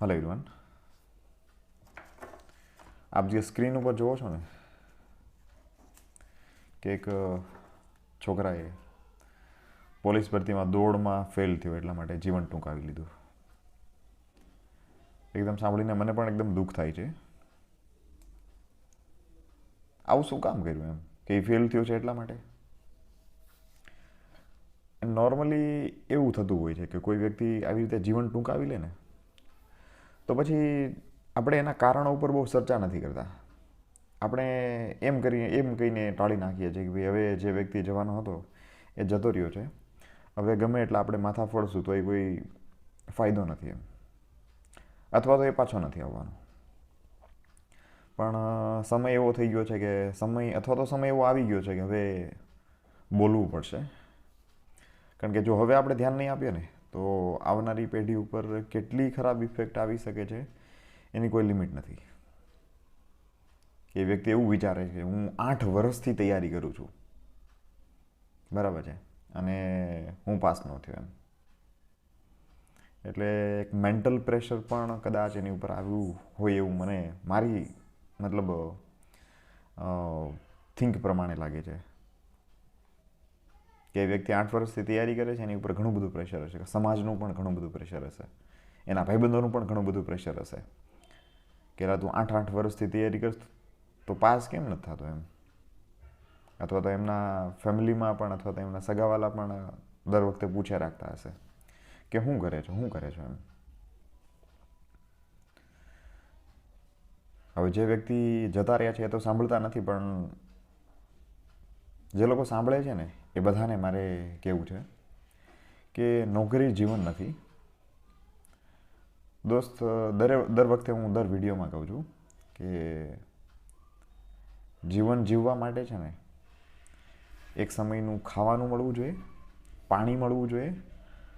Hello everyone આપ જે screen ઉપર જુઓ છો ને, કે એક છોકરાએ પોલીસ ભરતીમાં દોડમાં ફેલ થયો એટલા માટે જીવન ટૂંકાવી લીધું. એકદમ સાંભળીને મને પણ એકદમ દુઃખ થાય છે. આવું શું કામ કર્યું એમ? કે એ ફેલ થયો છે એટલા માટે? નોર્મલી એવું થતું હોય છે કે કોઈ વ્યક્તિ આવી રીતે જીવન ટૂંકાવી લે ને તો પછી આપણે એના કારણો ઉપર બહુ ચર્ચા નથી કરતા. આપણે એમ કરીએ, એમ કહીને ટાળી નાખીએ છીએ કે ભાઈ હવે જે વ્યક્તિ જવાનો હતો એ જતો રહ્યો છે. હવે ગમે એટલે આપણે માથા ફોડશું તો એ કોઈ ફાયદો નથી એમ. અથવા તો એ પાછો નથી આવવાનો. પણ સમય એવો થઈ ગયો છે કે સમય, અથવા તો સમય એવો આવી ગયો છે કે હવે બોલવું પડશે. કારણ કે જો હવે આપણે ધ્યાન નહીં આપીએ ને તો આવનારી પેઢી ઉપર કેટલી ખરાબ ઇફેક્ટ આવી શકે છે, એની કોઈ લિમિટ નથી. એ વ્યક્તિ એવું વિચારે છે, હું આઠ વર્ષથી તૈયારી કરું છું. બરાબર છે? અને હું પાસ ન થયો એમ. એટલે એક મેન્ટલ પ્રેશર પણ કદાચ એની ઉપર આવ્યું હોય એવું મને મારી મતલબ થિંક પ્રમાણે લાગે છે. કે વ્યક્તિ આઠ વર્ષથી તૈયારી કરે છે, એની ઉપર ઘણું બધું પ્રેશર હશે. સમાજનું પણ ઘણું બધું પ્રેશર હશે. એના ભાઈબંધોનું પણ ઘણું બધું પ્રેશર હશે. કે તું આઠ આઠ વર્ષથી તૈયારી કરશ તો પાસ કેમ નથી થતો એમ? અથવા તો એમના ફેમિલીમાં પણ, અથવા તો એમના સગાવાલા પણ દર વખતે પૂછ્યા રાખતા હશે. કે શું કરે છો શું કરે છો એમ? હવે જે વ્યક્તિ જતા રહ્યા છે એ તો સાંભળતા નથી, પણ જે લોકો સાંભળે છે ને, એ બધાને મારે કહેવું છે કે નોકરી જીવન નથી. દોસ્ત, દરે, દર વખતે હું દર વિડીયોમાં કહું છું કે જીવન જીવવા માટે છે ને, એક સમયનું ખાવાનું મળવું જોઈએ, પાણી મળવું જોઈએ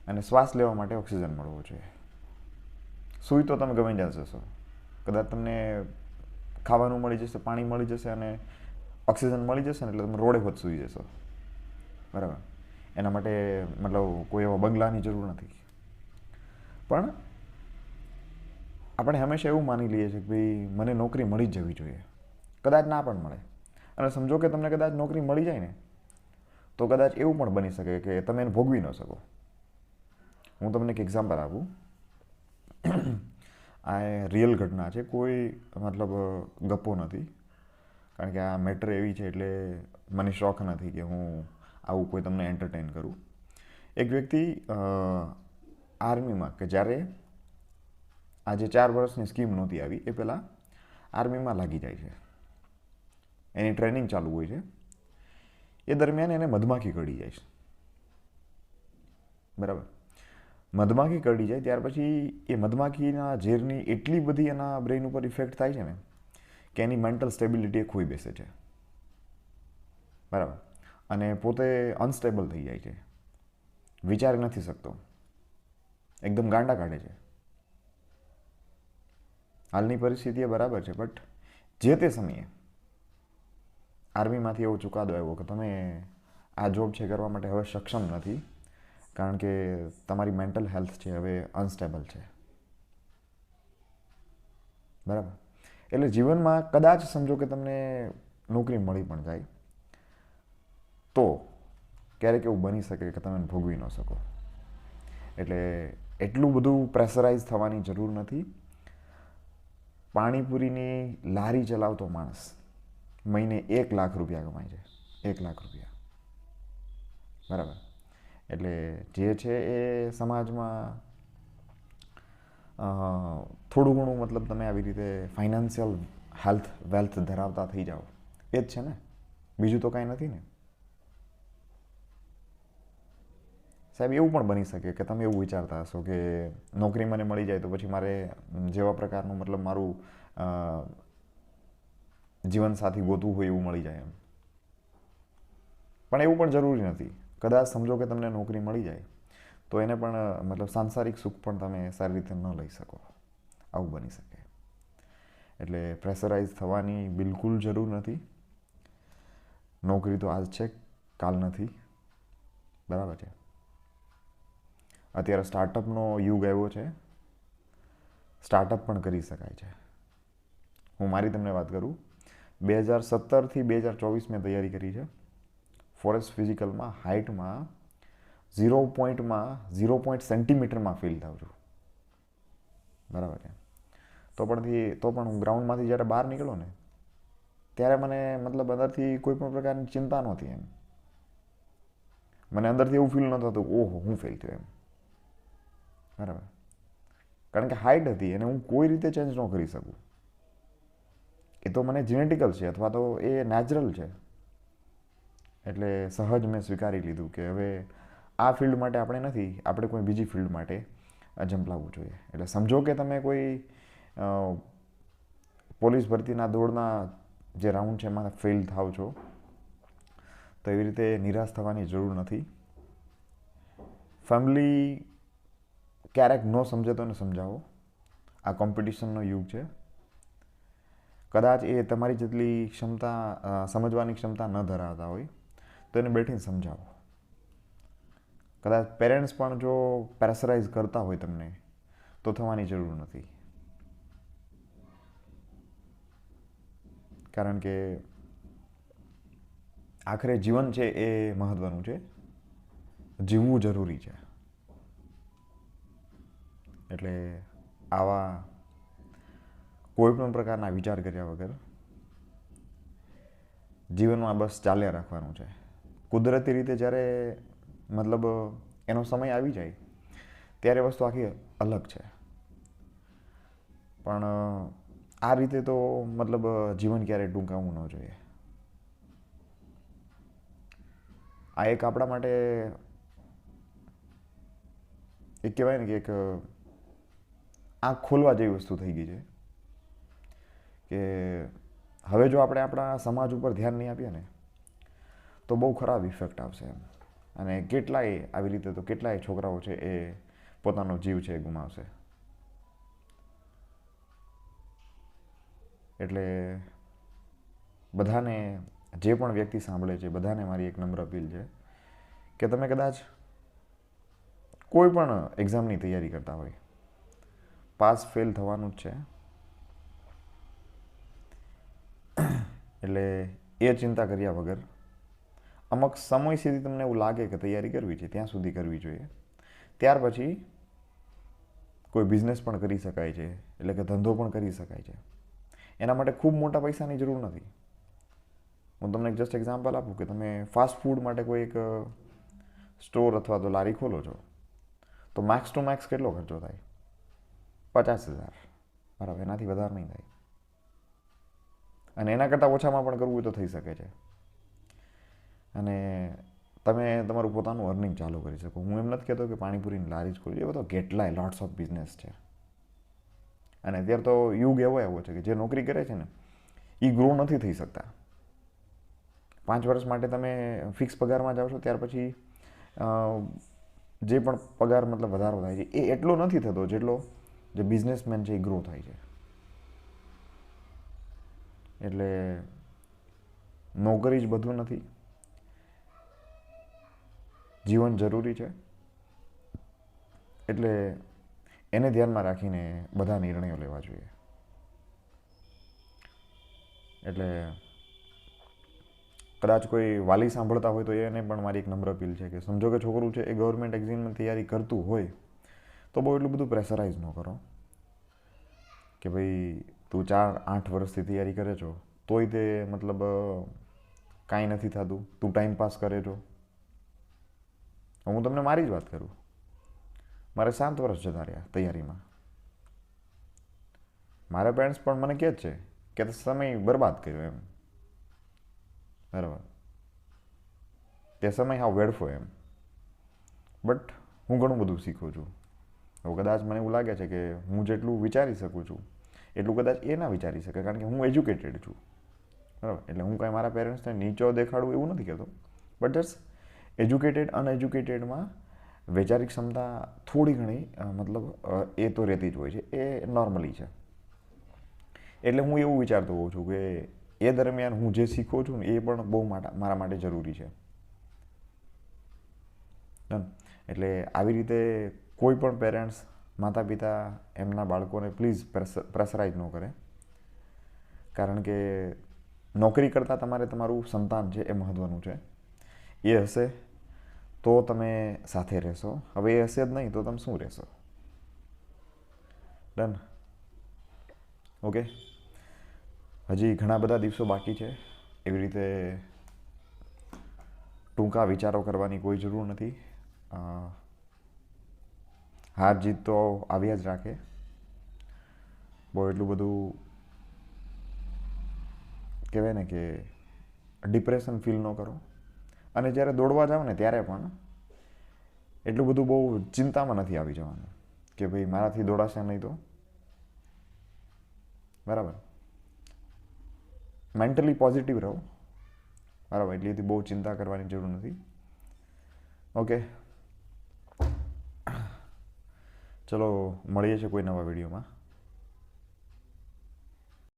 અને શ્વાસ લેવા માટે ઓક્સિજન મળવો જોઈએ. સૂઈ તો તમે ગમે ત્યાં જશો. કદાચ તમને ખાવાનું મળી જશે, પાણી મળી જશે અને ઓક્સિજન મળી જશે ને એટલે તમે રોડે વધ સૂઈ જશો. બરાબર? એના માટે મતલબ કોઈ એવા બંગલાની જરૂર નથી. પણ આપણે હંમેશા એવું માની લઈએ છીએ કે ભાઈ મને નોકરી મળી જ જવી જોઈએ. કદાચ ના પણ મળે. અને સમજો કે તમને કદાચ નોકરી મળી જાય ને, તો કદાચ એવું પણ બની શકે કે તમે એને ભોગવી ન શકો. હું તમને એક એક્ઝામ્પલ આપું. આ રિયલ ઘટના છે. કોઈ મતલબ ગપ્પો નથી. કારણ કે આ મેટર એવી છે એટલે મને શોખ નથી કે હું આવું કોઈ તમને એન્ટરટેન કરું. એક વ્યક્તિ આર્મીમાં કે જ્યારે આ જે ચાર વર્ષની સ્કીમ નહોતી આવી, એ પહેલાં આર્મીમાં લાગી જાય છે. એની ટ્રેનિંગ ચાલુ હોય છે. એ દરમિયાન એને મધમાખી કરડી જાય છે. બરાબર? મધમાખી કરડી જાય ત્યાર પછી એ મધમાખીના ઝેરની એટલી બધી એના બ્રેઇન ઉપર ઇફેક્ટ થાય છે ને કે એની મેન્ટલ સ્ટેબિલિટી એ ખોઈ બેસે છે. બરાબર. અને પોતે અનસ્ટેબલ થઈ જાય છે. વિચારી નથી શકતો. એકદમ ગાંડા કાઢે છે. હાલની પરિસ્થિતિ એ બરાબર છે, બટ જે તે સમયે આર્મીમાંથી એવો ચુકાદો આવ્યો કે તમે આ જોબ છે કરવા માટે હવે સક્ષમ નથી, કારણ કે તમારી મેન્ટલ હેલ્થ છે હવે અનસ્ટેબલ છે. બરાબર. એટલે જીવનમાં કદાચ સમજો કે તમને નોકરી મળી પણ જાય, તો ક્યારેક એવું બની શકે કે તમે ભોગવી ન શકો. એટલે એટલું બધું પ્રેશરાઇઝ થવાની જરૂર નથી. પાણીપુરીની લારી ચલાવતો માણસ મહિને એક લાખ રૂપિયા કમાય છે એક લાખ રૂપિયા. બરાબર? એટલે જે છે એ સમાજમાં થોડું ઘણું મતલબ તમે આવી રીતે ફાઇનાન્શિયલ હેલ્થ વેલ્થ ધરાવતા થઈ જાઓ. એ જ છે ને? બીજું તો કાંઈ નથી ને? સાહેબ, એવું પણ બની શકે કે તમે એવું વિચારતા હશો કે નોકરી મને મળી જાય તો પછી મારે જેવા પ્રકારનું મતલબ મારું જીવનસાથી ગોતવું હોય એવું મળી જાય એમ. પણ એવું પણ જરૂરી નથી. કદાચ સમજો કે તમને નોકરી મળી જાય. તો એને પણ, મતલબ સાંસારિક સુખ પણ તમે સારી રીતે ન લઈ શકો. આવું બની શકે. એટલે પ્રેશરાઇઝ થવાની બિલકુલ જરૂર નથી. નોકરી તો આજ છે, કાલ નથી. બરાબર છે? અત્યારે સ્ટાર્ટઅપનો યુગ આવ્યો છે. સ્ટાર્ટઅપ પણ કરી શકાય છે. હું મારી તમને વાત કરું. બે હજાર સત્તરથી બે હજાર ચોવીસ મેં તૈયારી કરી છે. ફોરેસ્ટ ફિઝિકલમાં હાઇટમાં ઝીરો પોઈન્ટમાં, ઝીરો પોઈન્ટ સેન્ટીમીટરમાં ફીલ થાઉં છું. બરાબર છે? તો પણથી તો પણ હું ગ્રાઉન્ડમાંથી જ્યારે બહાર નીકળો ને, ત્યારે મને મતલબ અંદરથી કોઈ પણ પ્રકારની ચિંતા નહોતી એમ. મને અંદરથી એવું ફીલ ન થતું ઓહો, હું ફેલ થયો એમ. બરાબર? કારણ કે હાઇટ હતી અને હું કોઈ રીતે ચેન્જ ન કરી શકું. એ તો મને જેનેટિકલ છે અથવા તો એ નેચરલ છે. એટલે સહજ મેં સ્વીકારી લીધું કે હવે આ ફિલ્ડ માટે આપણે નથી, આપણે કોઈ બીજી ફિલ્ડ માટે ઝંપલાવવું જોઈએ. એટલે સમજો કે તમે કોઈ પોલીસ ભરતીના દોડના જે રાઉન્ડ છે એમાં ફેલ થાવ છો, તો એવી રીતે નિરાશ થવાની જરૂર નથી. ફેમિલી ક્યારેક ન સમજે તો સમજાવો. આ કોમ્પિટિશનનો યુગ છે. કદાચ એ તમારી જેટલી ક્ષમતા સમજવાની ક્ષમતા ન ધરાવતા હોય, તો એને બેઠીને સમજાવો. કદાચ પેરેન્ટ્સ પણ જો પ્રેશરાઇઝ કરતા હોય તમને, તો થવાની જરૂર નથી. કારણ કે આખરે જીવન છે એ મહત્વનું છે. જીવવું જરૂરી છે. એટલે આવા કોઈપણ પ્રકારના વિચાર કર્યા વગર જીવનમાં બસ ચાલ્યા રાખવાનું છે. કુદરતી રીતે જ્યારે મતલબ, એનો સમય આવી જાય, ત્યારે વસ્તુ આખી અલગ છે. પણ, આ રીતે તો મતલબ, જીવન ક્યારેય ટૂંકાવવું ન જોઈએ. આ એક આપણા માટે, એક કહેવાય ને કે એક, આંખ ખોલવા જેવી વસ્તુ થઈ ગઈ છે. કે, હવે જો આપણે આપણા સમાજ ઉપર ધ્યાન નહીં આપીએ ને, તો બહુ ખરાબ ઇફેક્ટ આવશે એમ. અને કેટલાય, આવી રીતે તો કેટલાય છોકરાઓ છે એ પોતાનો જીવ છે એ ગુમાવશે. એટલે બધાને, જે પણ વ્યક્તિ સાંભળે છે, બધાને મારી એક નમ્ર અપીલ છે કે તમે કદાચ કોઈ પણ એક્ઝામની તૈયારી કરતા હોય, પાસ ફેલ થવાનું જ છે. એટલે એ ચિંતા કર્યા વગર અમુક સમય સુધી તમને એવું લાગે કે તૈયારી કરવી છે, ત્યાં સુધી કરવી જોઈએ. ત્યાર પછી કોઈ બિઝનેસ પણ કરી શકાય છે, એટલે કે ધંધો પણ કરી શકાય છે. એના માટે ખૂબ મોટા પૈસાની જરૂર નથી. હું તમને જસ્ટ એક્ઝામ્પલ આપું કે તમે ફાસ્ટ ફૂડ માટે કોઈ એક સ્ટોર અથવા તો લારી ખોલો છો, તો મેક્સ ટુ મેક્સ કેટલો ખર્ચો થાય? પચાસ હજાર. બરાબર, એનાથી વધારે નહીં થાય. અને એના કરતાં ઓછામાં પણ કરવું હોય તો થઈ શકે છે. અને તમે તમારું પોતાનું અર્નિંગ ચાલુ કરી શકો. હું એમ નથી કહેતો કે પાણીપુરીની લારી જ ખોલી એ બધો કેટલાય લોટ્સ ઓફ બિઝનેસ છે. અને અત્યારે તો યુગ એવો એવો છે કે જે નોકરી કરે છે ને એ ગ્રો નથી થઈ શકતા. પાંચ વર્ષ માટે તમે ફિક્સ પગારમાં જાઓ છો, ત્યાર પછી જે પણ પગાર મતલબ વધારો થાય છે, એ એટલો નથી થતો જેટલો જે બિઝનેસમેન છે એ ગ્રો થાય છે. એટલે નોકરી જ બધું નથી. જીવન જરૂરી છે? એટલે એને ધ્યાનમાં રાખીને બધા નિર્ણયો લેવા જોઈએ. એટલે કદાચ કોઈ વાલી સાંભળતા હોય તો એને પણ મારી એક નમ્ર અપીલ છે કે સમજો કે છોકરું છે એ ગવર્મેન્ટ એક્ઝામની તૈયારી કરતું હોય તો બહુ એટલું બધું પ્રેશરાઇઝ ન કરો. કે ભાઈ તું ચાર, આઠ વર્ષથી તૈયારી કરે છો, તોય તે મતલબ કાંઈ નથી થતું. તું ટાઈમ પાસ કરે છો. હું તમને મારી જ વાત કરું. મારે સાત વર્ષ જતા રહ્યા તૈયારીમાં. મારા પેરેન્ટ્સ પણ મને કહે છે કે સમય બરબાદ કર્યો એમ. બરાબર. તે સમય હાવ વેડફો એમ. બટ હું ઘણું બધું શીખું છું. હવે કદાચ મને એવું લાગે છે કે હું જેટલું વિચારી શકું છું, એટલું કદાચ એ ના વિચારી શકે, કારણ કે હું એજ્યુકેટેડ છું. બરાબર. એટલે હું કાંઈ મારા પેરેન્ટ્સને નીચો દેખાડું એવું નથી કહેતો. બટ જસ્ટ એજ્યુકેટેડ અનએજ્યુકેટેડમાં વૈચારિક ક્ષમતા થોડી ઘણી મતલબ એ તો રહેતી જ હોય છે. એ નોર્મલી છે. એટલે હું એવું વિચારતો હોઉં છું કે એ દરમિયાન હું જે શીખું છું ને એ પણ બહુ મારા માટે જરૂરી છે. એટલે આવી રીતે કોઈ પણ પેરેન્ટ્સ માતા પિતા એમના બાળકોને પ્લીઝ પ્રેશરાઇઝ ન કરે. કારણ કે નોકરી કરતાં તમારે તમારું સંતાન છે એ મહત્ત્વનું છે. એ હશે. તો તમે સાથે રહેશો. હવે એ હશે જ નહીં, તો તમે શું રહેશો? ડન ઓકે હજી ઘણા બધા દિવસો બાકી છે. એવી રીતે ટૂંકા વિચારો કરવાની કોઈ જરૂર નથી. હાર જીત તો આવ્યા જ રાખે. બહુ એટલું બધું કહેવાય ને કે ડિપ્રેશન ફીલ ન કરો. અને જ્યારે દોડવા જાઓ ને ત્યારે પણ એટલું બધું બહુ ચિંતામાં નથી આવી જવાનું કે ભાઈ મારાથી દોડાશે નહીં તો? બરાબર. મેન્ટલી પોઝિટિવ રહો. બરાબર, એટલી બધી બહુ ચિંતા કરવાની જરૂર નથી. ઓકે ચલો, મળીએ છીએ કોઈ નવા વિડીયોમાં.